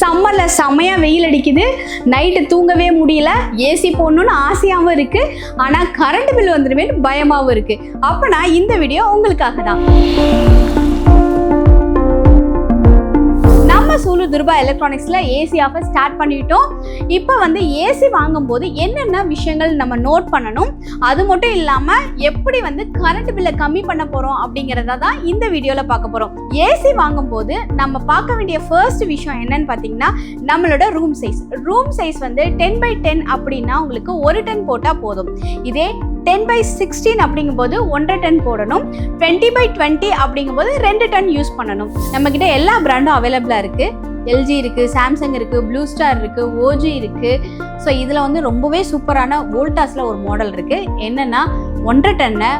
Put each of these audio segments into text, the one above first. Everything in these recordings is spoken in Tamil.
சம்மரில் செம்மையாக வெயில் அடிக்குது. நைட்டு தூங்கவே முடியல. ஏசி போடணும்னு ஆசையாகவும் இருக்குது ஆனால் கரண்ட் பில் வந்துடுவேன்னு பயமாகவும் இருக்குது அப்போனா இந்த வீடியோ உங்களுக்காக தான் துர்பா எலக்ட்ரானிக்ஸில் ஏசி ஆஃபர் ஸ்டார்ட் பண்ணிட்டோம். இப்போ வந்து ஏசி வாங்கும்போது என்னென்ன விஷயங்கள் நம்ம நோட் பண்ணணும்? அது மட்டும் இல்லாமல் எப்படி வந்து கரண்ட் பில்லை கம்மி பண்ண போகிறோம் அப்படிங்கிறத தான் இந்த வீடியோவில் பார்க்க போகிறோம் ஏசி வாங்கும்போது நம்ம பார்க்க வேண்டிய ஃபர்ஸ்ட் விஷயம் என்னன்னு பார்த்தீங்கன்னா நம்மளோட ரூம் சைஸ் ரூம் சைஸ் வந்து டென் பை டென் அப்படின்னா உங்களுக்கு ஒரு டன் போட்டால் போதும். இதே டென் பை சிக்ஸ்டீன் அப்படிங்கும்போது ஒன்றரை டன் போடணும். டுவெண்ட்டி பை டுவெண்ட்டி அப்படிங்கும்போது ரெண்டு டன் யூஸ் பண்ணணும். நம்மக்கிட்ட எல்லா பிராண்டும் அவைலபிளாக இருக்குது எல்ஜி இருக்குது சாம்சங் இருக்குது ப்ளூ ஸ்டார் இருக்குது ஓஜி இருக்குது ஸோ இதில் வந்து ரொம்பவே சூப்பரான வோல்டாஸில் ஒரு மாடல் இருக்குது என்னென்னா ஒன்றரை டன்னை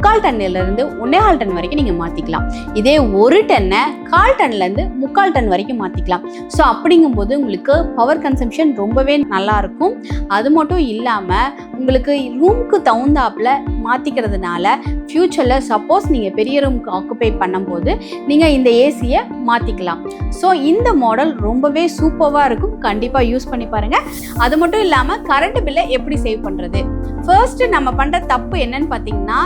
முக்கால் டன்னிலிருந்து ஒன்னேகால் டன் வரைக்கும் நீங்கள் மாற்றிக்கலாம் இதே ஒரு டன்னை கால் டன்லேருந்து முக்கால் டன் வரைக்கும் மாற்றிக்கலாம் ஸோ அப்படிங்கும்போது உங்களுக்கு பவர் கன்சம்ஷன் ரொம்பவே நல்லா இருக்கும் அது மட்டும் இல்லாமல் உங்களுக்கு ரூமுக்கு தகுந்தாப்புல மாற்றிக்கிறதுனால ஃப்யூச்சரில் சப்போஸ் நீங்கள் பெரிய ரூமுக்கு ஆக்குபை பண்ணும்போது நீங்கள் இந்த ஏசியை மாற்றிக்கலாம் ஸோ இந்த மாடல் ரொம்பவே சூப்பராக இருக்கும். கண்டிப்பாக யூஸ் பண்ணி பாருங்கள் அது மட்டும் இல்லாமல் கரண்ட் பில்லை எப்படி சேவ் பண்ணுறது ஃபர்ஸ்ட் நம்ம பண்ணுற தப்பு என்னன்னு பார்த்தீங்கன்னா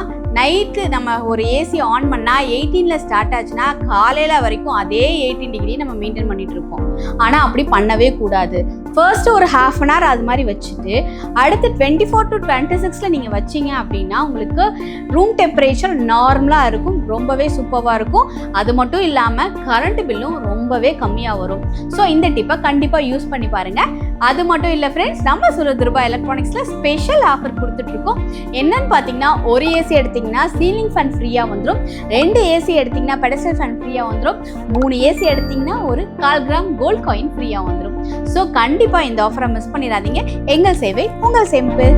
நைட்டு நம்ம ஒரு ஏசி ஆன் பண்ணால் எயிட்டீனில் ஸ்டார்ட் ஆச்சுன்னா காலையில் வரைக்கும் அதே எயிட்டீன் டிகிரி நம்ம மெயின்டைன் பண்ணிட்டு ஆனால் அப்படி பண்ணவே கூடாது. ஃபர்ஸ்ட் ஒரு ஹாஃப் அன் ஹவர் அது மாதிரி வச்சுட்டு அடுத்து டுவெண்ட்டி ஃபோர் டு டுவெண்ட்டி சிக்ஸில் நீங்கள் வச்சீங்க அப்படின்னா உங்களுக்கு ரூம் டெம்பரேச்சர் நார்மலாக இருக்கும் ரொம்பவே சூப்பராக இருக்கும். அது மட்டும் இல்லாமல் கரண்ட் பில்லும் ரொம்பவே கம்மியாக வரும். ஸோ இந்த டிப்பை கண்டிப்பாக யூஸ் பண்ணி பாருங்கள் அது மட்டும் இல்லை ஃப்ரெண்ட்ஸ் நம்ம சுரத் ரூபா எலக்ட்ரானிக்ஸில் ஸ்பெஷல் ஆஃபர் கொடுத்துட்ருக்கோம். என்னன்னு பார்த்தீங்கன்னா ஒரு ஏசி எடுத்திங்கன்னா சீலிங் ஃபேன் ஃப்ரீயாக வந்துடும் ரெண்டு ஏசி எடுத்திங்கன்னா பெடஸ்டல் ஃபேன் ஃப்ரீயாக வந்துடும் மூணு ஏசி எடுத்திங்கன்னா ஒரு கால் கிராம் கோல்ட் காயின் ஃப்ரீயாக வந்துடும் ஸோ கண்டிப்பாக இந்த ஆஃபரை மிஸ் பண்ணிடாதீங்க. எங்கள் சேவை உங்கள் சேமிப்பு.